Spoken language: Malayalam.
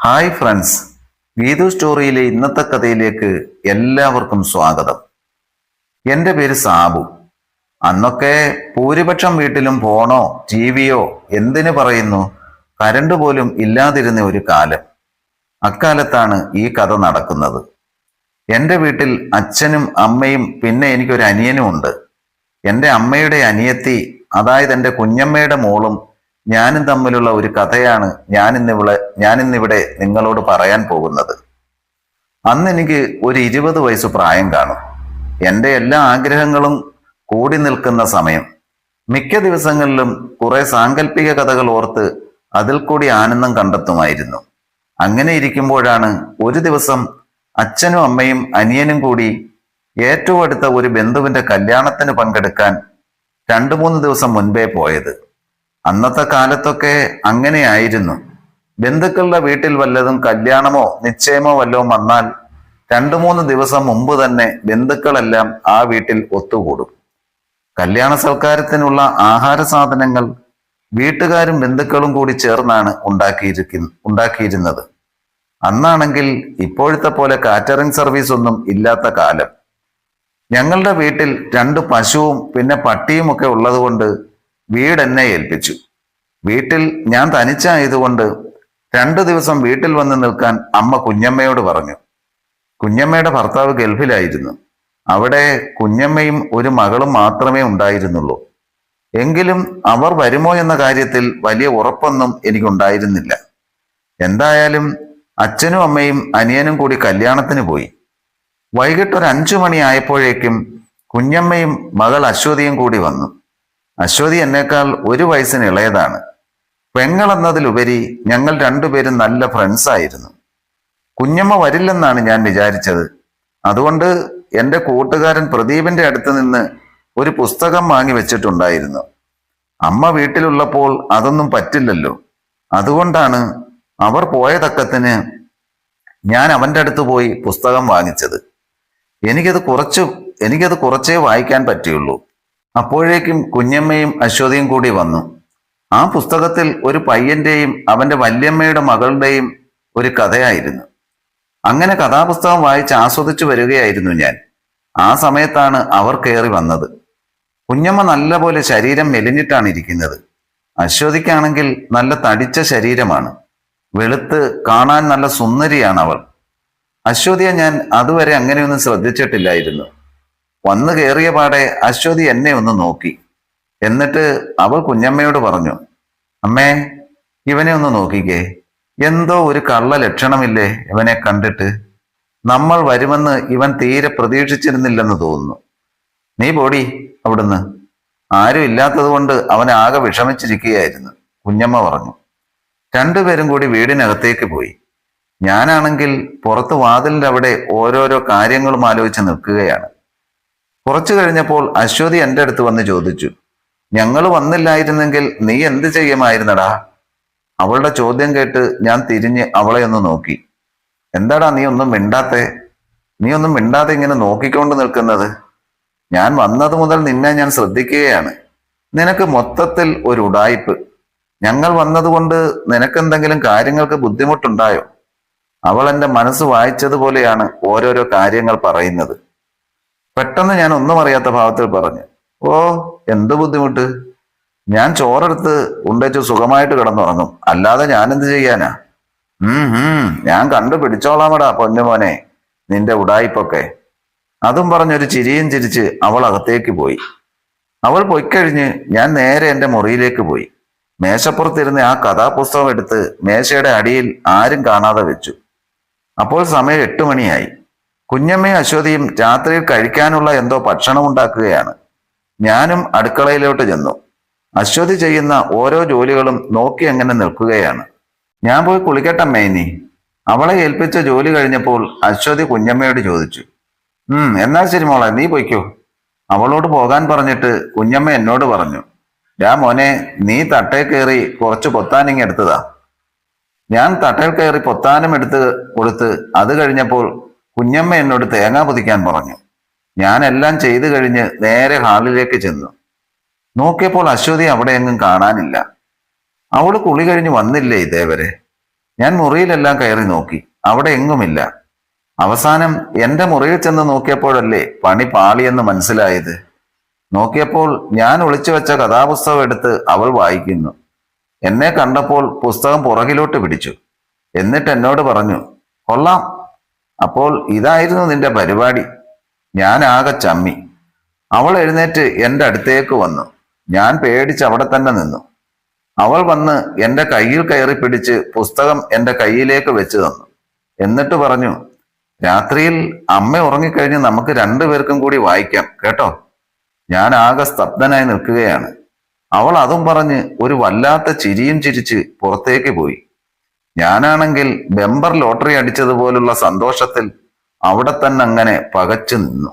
ഹായ് ഫ്രണ്ട്സ് ഗീതു സ്റ്റോറിയിലെ ഇന്നത്തെ കഥയിലേക്ക് എല്ലാവർക്കും സ്വാഗതം. എന്റെ പേര് സാബു. അന്നൊക്കെ ഭൂരിപക്ഷം വീട്ടിലും ഫോണോ ടി വിയോ എന്തിനു പറയുന്നു? കരണ്ട് പോലും ഇല്ലാതിരുന്ന ഒരു കാലം. അക്കാലത്താണ് ഈ കഥ നടക്കുന്നത്. എന്റെ വീട്ടിൽ അച്ഛനും അമ്മയും പിന്നെ എനിക്കൊരു അനിയനും ഉണ്ട്. എന്റെ അമ്മയുടെ അനിയത്തി അതായത് എന്റെ കുഞ്ഞമ്മയുടെ മോളും ഞാനും തമ്മിലുള്ള ഒരു കഥയാണ് ഞാനിന്നിവിടെ ഞാനിന്നിവിടെ നിങ്ങളോട് പറയാൻ പോകുന്നത്. അന്ന് എനിക്ക് ഒരു ഇരുപത് വയസ്സ് പ്രായം കാണും. എന്റെ എല്ലാ ആഗ്രഹങ്ങളും കൂടി നിൽക്കുന്ന സമയം. മിക്ക ദിവസങ്ങളിലും കുറെ സാങ്കല്പിക കഥകൾ ഓർത്ത് അതിൽ കൂടി ആനന്ദം കണ്ടെത്തുമായിരുന്നു. അങ്ങനെ ഇരിക്കുമ്പോഴാണ് ഒരു ദിവസം അച്ഛനും അമ്മയും അനിയനും കൂടി ഏറ്റവും അടുത്ത ഒരു ബന്ധുവിന്റെ കല്യാണത്തിന് പങ്കെടുക്കാൻ രണ്ടു മൂന്ന് ദിവസം മുൻപേ പോയത്. അന്നത്തെ കാലത്തൊക്കെ അങ്ങനെയായിരുന്നു. ബന്ധുക്കളുടെ വീട്ടിൽ വല്ലതും കല്യാണമോ നിശ്ചയമോ വല്ലതും വന്നാൽ രണ്ടു മൂന്ന് ദിവസം മുമ്പ് തന്നെ ബന്ധുക്കളെല്ലാം ആ വീട്ടിൽ ഒത്തുകൂടും. കല്യാണ സൽക്കാരത്തിനുള്ള ആഹാര സാധനങ്ങൾ വീട്ടുകാരും ബന്ധുക്കളും കൂടി ചേർന്നാണ് ഉണ്ടാക്കിയിരിക്കുന്ന ഉണ്ടാക്കിയിരുന്നത്. അന്നാണെങ്കിൽ ഇപ്പോഴത്തെ പോലെ കാറ്ററിംഗ് സർവീസ് ഒന്നും ഇല്ലാത്ത കാലം. ഞങ്ങളുടെ വീട്ടിൽ രണ്ട് പശുവും പിന്നെ പട്ടിയും ഒക്കെ ഉള്ളതുകൊണ്ട് വീട് എന്നെ ഏൽപ്പിച്ചു. വീട്ടിൽ ഞാൻ തനിച്ചായതുകൊണ്ട് രണ്ടു ദിവസം വീട്ടിൽ വന്ന് നിൽക്കാൻ അമ്മ കുഞ്ഞമ്മയോട് പറഞ്ഞു. കുഞ്ഞമ്മയുടെ ഭർത്താവ് ഗൾഫിലായിരുന്നു. അവിടെ കുഞ്ഞമ്മയും ഒരു മകളും മാത്രമേ ഉണ്ടായിരുന്നുള്ളൂ. എങ്കിലും അവർ വരുമോ എന്ന കാര്യത്തിൽ വലിയ ഉറപ്പൊന്നും എനിക്കുണ്ടായിരുന്നില്ല. എന്തായാലും അച്ഛനും അമ്മയും അനിയനും കൂടി കല്യാണത്തിന് പോയി. വൈകിട്ട് ഒരു അഞ്ചു മണിയായപ്പോഴേക്കും കുഞ്ഞമ്മയും മകൾ അശ്വതിയും കൂടി വന്നു. അശ്വതി എന്നേക്കാൾ ഒരു വയസ്സിന് ഇളയതാണ്. പെങ്ങൾ എന്നതിലുപരി ഞങ്ങൾ രണ്ടുപേരും നല്ല ഫ്രണ്ട്സ് ആയിരുന്നു. കുഞ്ഞമ്മ വരില്ലെന്നാണ് ഞാൻ വിചാരിച്ചത്. അതുകൊണ്ട് എന്റെ കൂട്ടുകാരൻ പ്രദീപിന്റെ അടുത്ത് നിന്ന് ഒരു പുസ്തകം വാങ്ങി വെച്ചിട്ടുണ്ടായിരുന്നു. അമ്മ വീട്ടിലുള്ളപ്പോൾ അതൊന്നും പറ്റില്ലല്ലോ. അതുകൊണ്ടാണ് അവർ പോയതക്കത്തിന് ഞാൻ അവന്റെ അടുത്ത് പോയി പുസ്തകം വാങ്ങിച്ചത്. എനിക്കത് കുറച്ച് എനിക്കത് കുറച്ചേ വായിക്കാൻ പറ്റിയുള്ളൂ. അപ്പോഴേക്കും കുഞ്ഞമ്മയും അശ്വതിയും കൂടി വന്നു. ആ പുസ്തകത്തിൽ ഒരു പയ്യന്റെയും അവന്റെ വല്യമ്മയുടെ മകളുടെയും ഒരു കഥയായിരുന്നു. അങ്ങനെ കഥാപുസ്തകം വായിച്ച് ആസ്വദിച്ചു വരികയായിരുന്നു ഞാൻ. ആ സമയത്താണ് അവർ കയറി വന്നത്. കുഞ്ഞമ്മ നല്ലപോലെ ശരീരം മെലിഞ്ഞിട്ടാണ് ഇരിക്കുന്നത്. അശ്വതിക്കാണെങ്കിൽ നല്ല തടിച്ച ശരീരമാണ്. വെളുത്ത് കാണാൻ നല്ല സുന്ദരിയാണ് അവൾ. അശ്വതിയെ ഞാൻ അതുവരെ അങ്ങനെയൊന്നും ശ്രദ്ധിച്ചിട്ടില്ലായിരുന്നു. വന്നു കയറിയ പാടെ അശ്വതി എന്നെ ഒന്ന് നോക്കി. എന്നിട്ട് അവൾ കുഞ്ഞമ്മയോട് പറഞ്ഞു അമ്മേ ഇവനെ ഒന്ന് നോക്കിക്കേ. എന്തോ ഒരു കള്ള ലക്ഷണമില്ലേ ഇവനെ കണ്ടിട്ട്. നമ്മൾ വരുമെന്ന് ഇവൻ തീരെ പ്രതീക്ഷിച്ചിരുന്നില്ലെന്ന് തോന്നുന്നു. നീ പോടി അവിടുന്ന്. ആരും ഇല്ലാത്തതുകൊണ്ട് അവൻ ആകെ വിഷമിച്ചിരിക്കുകയായിരുന്നു കുഞ്ഞമ്മ പറഞ്ഞു. രണ്ടുപേരും കൂടി വീടിനകത്തേക്ക് പോയി. ഞാനാണെങ്കിൽ പുറത്ത് വാതിലിന്റെ അവിടെ ഓരോരോ കാര്യങ്ങളും ആലോചിച്ച് നിൽക്കുകയാണ്. കുറച്ചു കഴിഞ്ഞപ്പോൾ അശ്വതി എന്റെ അടുത്ത് വന്ന് ചോദിച്ചു ഞങ്ങൾ വന്നില്ലായിരുന്നെങ്കിൽ നീ എന്ത് ചെയ്യുമായിരുന്നടാ? അവളുടെ ചോദ്യം കേട്ട് ഞാൻ തിരിഞ്ഞ് അവളെ ഒന്ന് നോക്കി. എന്താടാ നീ ഒന്നും മിണ്ടാത്തെ? നീ ഒന്നും മിണ്ടാതെ ഇങ്ങനെ നോക്കിക്കൊണ്ട് നിൽക്കുന്നത്? ഞാൻ വന്നത് മുതൽ നിന്നെ ഞാൻ ശ്രദ്ധിക്കുകയാണ്. നിനക്ക് മൊത്തത്തിൽ ഒരു ഉടായിപ്പ്. ഞങ്ങൾ വന്നതുകൊണ്ട് നിനക്കെന്തെങ്കിലും കാര്യങ്ങൾക്ക് ബുദ്ധിമുട്ടുണ്ടായോ? അവൾ എന്റെ മനസ്സ് വായിച്ചതുപോലെയാണ് ഓരോരോ കാര്യങ്ങൾ പറയുന്നത്. പെട്ടെന്ന് ഞാൻ ഒന്നും അറിയാത്ത ഭാവത്തിൽ പറഞ്ഞു ഓ എന്ത് ബുദ്ധിമുട്ട്? ഞാൻ ചോറെടുത്ത് ഉണ്ടേച്ചു സുഖമായിട്ട് കിടന്നുറങ്ങും. അല്ലാതെ ഞാൻ എന്ത് ചെയ്യാനാ? ഉം ഞാൻ കണ്ടു പിടിച്ചോളാമടാ പൊന്നുമോനെ നിന്റെ ഉടായിപ്പൊക്കെ അതും പറഞ്ഞൊരു ചിരിയും ചിരിച്ച് അവൾ അകത്തേക്ക് പോയി. അവൾ പൊയ്ക്കഴിഞ്ഞ് ഞാൻ നേരെ എന്റെ മുറിയിലേക്ക് പോയി. മേശപ്പുറത്തിരുന്ന് ആ കഥാപുസ്തകം എടുത്ത് മേശയുടെ അടിയിൽ ആരും കാണാതെ വെച്ചു. അപ്പോൾ സമയം എട്ടു മണിയായി. കുഞ്ഞമ്മയും അശ്വതിയും രാത്രിയിൽ കഴിക്കാനുള്ള എന്തോ ഭക്ഷണം ഉണ്ടാക്കുകയാണ്. ഞാനും അടുക്കളയിലോട്ട് ചെന്നു. അശ്വതി ചെയ്യുന്ന ഓരോ ജോലികളും നോക്കി അങ്ങനെ നിൽക്കുകയാണ്. ഞാൻ പോയി കുളിക്കട്ടമ്മേ ഇനി. അവളെ ഏൽപ്പിച്ച ജോലി കഴിഞ്ഞപ്പോൾ അശ്വതി കുഞ്ഞമ്മയോട് ചോദിച്ചു. ഉം എന്നാൽ ശരി മോളെ നീ പൊയ്ക്കോ. അവളോട് പോകാൻ പറഞ്ഞിട്ട് കുഞ്ഞമ്മ എന്നോട് പറഞ്ഞു. രാ മോനെ നീ തട്ടേ കയറി കുറച്ച് പൊത്താനിങ് എടുത്തതാ. ഞാൻ തട്ടയിൽ കയറി പൊത്താനും എടുത്ത് കൊടുത്ത് അത് കഴിഞ്ഞപ്പോൾ കുഞ്ഞമ്മ എന്നോട് തേങ്ങ പൊതിക്കാൻ പറഞ്ഞു. ഞാനെല്ലാം ചെയ്തു കഴിഞ്ഞ് നേരെ ഹാളിലേക്ക് ചെന്നു. നോക്കിയപ്പോൾ അശ്വതി അവിടെ എങ്ങും കാണാനില്ല. അവൾ കുളി കഴിഞ്ഞ് വന്നില്ലേ ഇതേവരെ? ഞാൻ മുറിയിലെല്ലാം കയറി നോക്കി. അവിടെ എങ്ങുമില്ല. അവസാനം എന്റെ മുറിയിൽ ചെന്ന് നോക്കിയപ്പോഴല്ലേ പണി പാളിയെന്ന് മനസ്സിലായത്. നോക്കിയപ്പോൾ ഞാൻ ഒളിച്ചു വെച്ച കഥാപുസ്തകം എടുത്ത് അവൾ വായിക്കുന്നു. എന്നെ കണ്ടപ്പോൾ പുസ്തകം പുറകിലോട്ട് പിടിച്ചു. എന്നിട്ട് എന്നോട് പറഞ്ഞു കൊള്ളാം അപ്പോൾ ഇതായിരുന്നു നിന്റെ പരിപാടി. ഞാൻ ആകെ ചമ്മി. അവൾ എഴുന്നേറ്റ് എന്റെ അടുത്തേക്ക് വന്നു. ഞാൻ പേടിച്ച് അവിടെ തന്നെ നിന്നു. അവൾ വന്ന് എന്റെ കയ്യിൽ കയറി പിടിച്ച് പുസ്തകം എന്റെ കയ്യിലേക്ക് വെച്ച് തന്നു. എന്നിട്ട് പറഞ്ഞു രാത്രിയിൽ അമ്മ ഉറങ്ങിക്കഴിഞ്ഞ് നമുക്ക് രണ്ടുപേർക്കും കൂടി വായിക്കാം കേട്ടോ? ഞാൻ ആകെ സ്തബ്ധനായി നിൽക്കുകയാണ്. അവൾ അതും പറഞ്ഞ് ഒരു വല്ലാത്ത ചിരിയും ചിരിച്ച് പുറത്തേക്ക് പോയി. ഞാനാണെങ്കിൽ ബെമ്പർ ലോട്ടറി അടിച്ചതുപോലുള്ള സന്തോഷത്തിൽ അവിടെ തന്നെ അങ്ങനെ പകച്ചു നിന്നു.